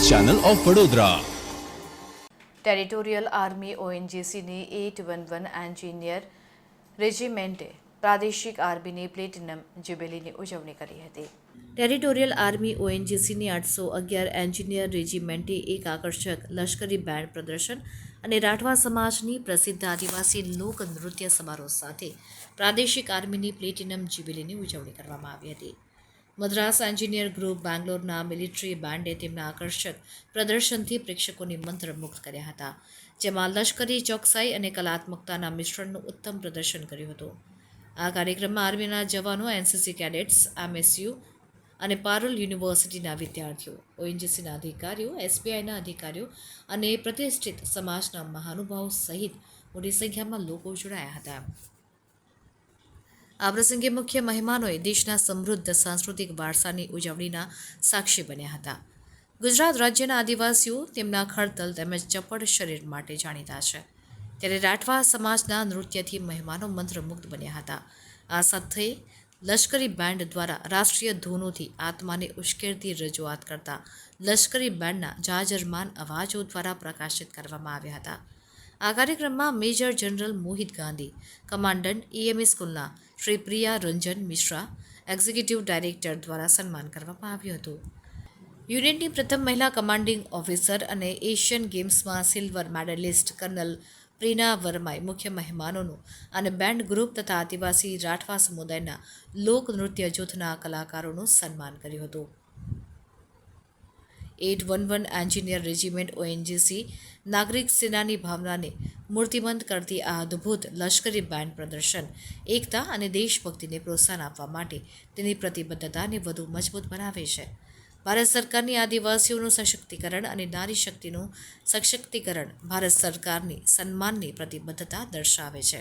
Channel of Vadodara territorial army ઓએનજીસીની at one one engineer રેજિમેન્ટે પ્રાદેશિક આર્મીની પ્લેટિનમ જ્યુબિલીની ઉજવણી કરી હતી ટેરિટોરિયલ આર્મી ઓએનજીસીની આઠસો અગિયાર એન્જિનિયર રેજિમેન્ટે એક આકર્ષક લશ્કરી બેન્ડ પ્રદર્શન અને રાઠવા સમાજની પ્રસિદ્ધ આદિવાસી લોક નૃત્ય સમારોહ સાથે પ્રાદેશિક આર્મીની પ્લેટિનમ જ્યુબિલીની ઉજવણી કરવામાં આવી હતી મદ્રાસ એન્જિનિયર ગ્રુપ બેંગ્લોરના મિલિટરી બેન્ડે તેમના આકર્ષક પ્રદર્શનથી પ્રેક્ષકોને મંત્રમુગ્ધ કર્યા હતા, જેમાં લશ્કરી ચોકસાઈ અને કલાત્મકતાના મિશ્રણનું ઉત્તમ પ્રદર્શન કર્યું હતું. આ કાર્યક્રમમાં આર્મીના જવાનો, એનસીસી કેડેટ્સ, એમએસયુ અને પારુલ યુનિવર્સિટીના વિદ્યાર્થીઓ, ઓએનજીસીના અધિકારીઓ, એસબીઆઈના અધિકારીઓ અને પ્રતિષ્ઠિત સમાજના મહાનુભાવો સહિત મોટી સંખ્યામાં લોકો જોડાયા હતા. આ પ્રસંગે મુખ્ય મહેમાનોએ દેશના સમૃદ્ધ સાંસ્કૃતિક વારસાની ઉજવણીના સાક્ષી બન્યા હતા. ગુજરાત રાજ્યના આદિવાસીઓ તેમના ખડતલ તેમજ ચપળ શરીર માટે જાણીતા છે. ત્યારે રાઠવા સમાજના નૃત્યથી મહેમાનો મંત્રમુગ્ધ બન્યા હતા. આ સાથે લશ્કરી બેન્ડ દ્વારા રાષ્ટ્રીય ધૂનોથી આત્માને ઉશ્કેરતી રજૂઆત કરતા લશ્કરી બેન્ડના જાજરમાન અવાજો દ્વારા પ્રકાશિત કરવામાં આવ્યા હતા. આ કાર્યક્રમમાં major general Mohit Gandhi, commandant EME સ્કૂલના શ્રી પ્રિયા રંજન મિશ્રા, એક્ઝિક્યુટિવ ડાયરેક્ટર દ્વારા સન્માન કરવામાં આવ્યું હતું. યુનિટની પ્રથમ મહિલા કમાન્ડિંગ ઓફિસર અને એશિયન ગેમ્સમાં સિલ્વર મેડલિસ્ટ કર્નલ પ્રીના વર્માએ મુખ્ય મહેમાનોનું અને બેન્ડ ગ્રુપ તથા આદિવાસી રાઠવા સમુદાયના લોક નૃત્ય જૂથના કલાકારોનું સન્માન કર્યું હતું. At one one engineer regiment ONGC નાગરિક સેનાની ભાવનાને મૂર્તિમંત કરતી આ અદ્ભુત લશ્કરી બેન્ડ પ્રદર્શન એકતા અને દેશભક્તિને પ્રોત્સાહન આપવા માટે તેની પ્રતિબદ્ધતાને વધુ મજબૂત બનાવે છે. ભારત સરકારની આદિવાસીઓનું સશક્તિકરણ અને નારી શક્તિનું સશક્તિકરણ ભારત સરકારની સન્માનની પ્રતિબદ્ધતા દર્શાવે છે.